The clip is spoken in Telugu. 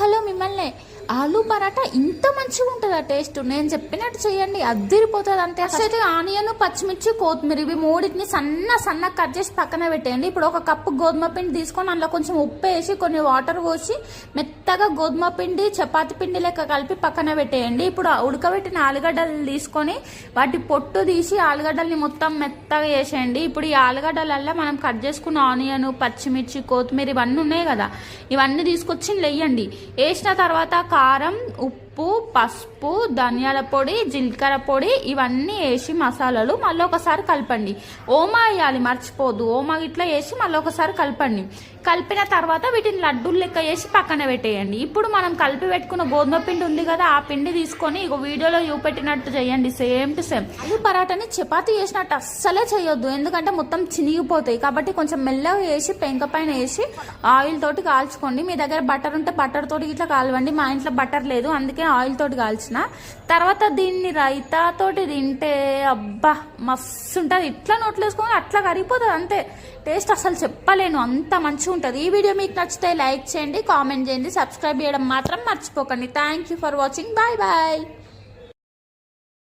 హలో మిమ్మల్నే ఆలు పరాటా ఇంత మంచిగా ఉంటుందా టేస్ట్. నేను చెప్పినట్టు చేయండి అద్దరిపోతుంది అంతే అయితే ఆనియన్ పచ్చిమిర్చి కొత్తిమీర ఇవి మూడింటిని సన్న సన్న కట్ చేసి పక్కన పెట్టేయండి. ఇప్పుడు ఒక కప్పు గోధుమ పిండి తీసుకొని అందులో కొంచెం ఉప్పు వేసి కొన్ని వాటర్ పోసి మెత్తగా గోధుమ పిండి చపాతి పిండి లెక్క కలిపి పక్కన పెట్టేయండి. ఇప్పుడు ఉడకబెట్టిన ఆలుగడ్డలు తీసుకొని వాటి పొట్టు తీసి ఆలుగడ్డల్ని మొత్తం మెత్తగా చేసేయండి ఇప్పుడు ఈ ఆలుగడ్డలల్లో మనం కట్ చేసుకున్న ఆనియన్ పచ్చిమిర్చి కొత్తిమీర ఇవన్నీ ఉన్నాయి కదా. ఇవన్నీ తీసుకొచ్చి లేయండి వేసిన తర్వాత కారం ఉప్పు ఉప్పు పసుపు ధనియాల పొడి జీలకర్ర పొడి ఇవన్నీ వేసి మసాలాలు మళ్ళీ ఒకసారి కలపండి. ఓమా వేయాలి మర్చిపోదు ఓమా ఇట్లా వేసి మళ్ళీ ఒకసారి కలపండి. కలిపిన తర్వాత వీటిని లడ్డూలు లెక్క వేసి పక్కన పెట్టేయండి. ఇప్పుడు మనం కలిపి పెట్టుకున్న గోధుమ పిండి ఉంది కదా ఆ పిండి తీసుకొని ఇక వీడియోలో చూపెట్టినట్టు చేయండి. Same to same. ఆలు పరాటాని చపాతీ చేసినట్టు అస్సలే చేయొద్దు. ఎందుకంటే మొత్తం చినిగిపోతాయి. కాబట్టి కొంచెం మెల్లగా వేసి పెంక పైన వేసి ఆయిల్ తోటి కాల్చుకోండి. మీ దగ్గర బటర్ ఉంటే బటర్ తోటి ఇట్లా కాలవండి. మా ఇంట్లో బటర్ లేదు. అందుకే ఆయిల్ తోటి కాల్చిన. తర్వాత దీన్ని రైతా తోటి తింటే అబ్బా మస్తు ఉంటుంది. ఇట్లా నోట్లేసుకుని అట్లా కరిగిపోతుంది అంతే. టేస్ట్ అసలు చెప్పలేను అంత మంచిగా ఉంటుంది. ఈ వీడియో మీకు నచ్చితే లైక్ చేయండి కామెంట్ చేయండి సబ్స్క్రైబ్ చేయడం మాత్రం మర్చిపోకండి. Thank you for watching. Bye bye.